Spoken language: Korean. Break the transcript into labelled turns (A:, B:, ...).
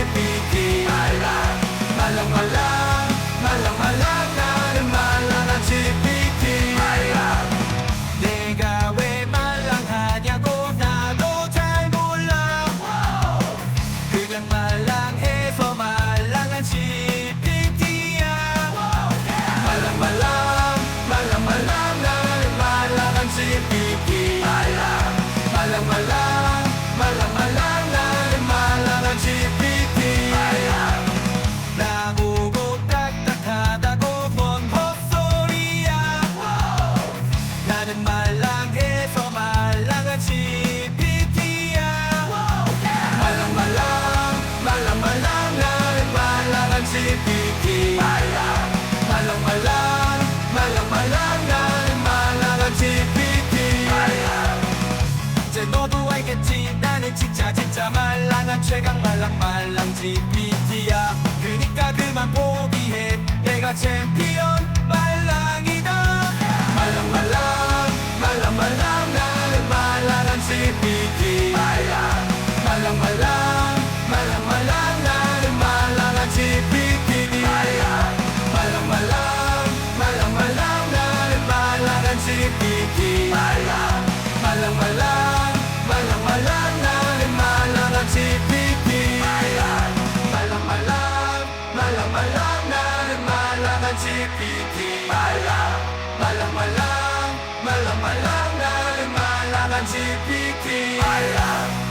A: GPT 말랑 말랑말랑 말랑말랑 나는 말랑한 지피피 말랑 내가 왜 말랑하냐고 나도 잘 몰라 그냥 말랑해서 말랑한 지피피야 말랑말랑 말랑말랑 나는 말랑한 지피피 말랑한 GPT 말랑말랑 말랑말랑 나는 말랑한 GPT 이제 너도 알겠지 나는 진짜 진짜 말랑한 최강 말랑 말랑 GPT야. 그니까 그만 포기해 내가 챔피언 말랑이다. 말랑말랑 말랑말랑 나는 말랑한 GPT 말랑 말랑 말랑말랑 siki Malang, malang, malang Malang, malang na limalang at sipiki Malang, malang, malang Malang, malang na limalang at sipiki Malang, malang, malang Malang, malang na rin limalang at sipiki Malang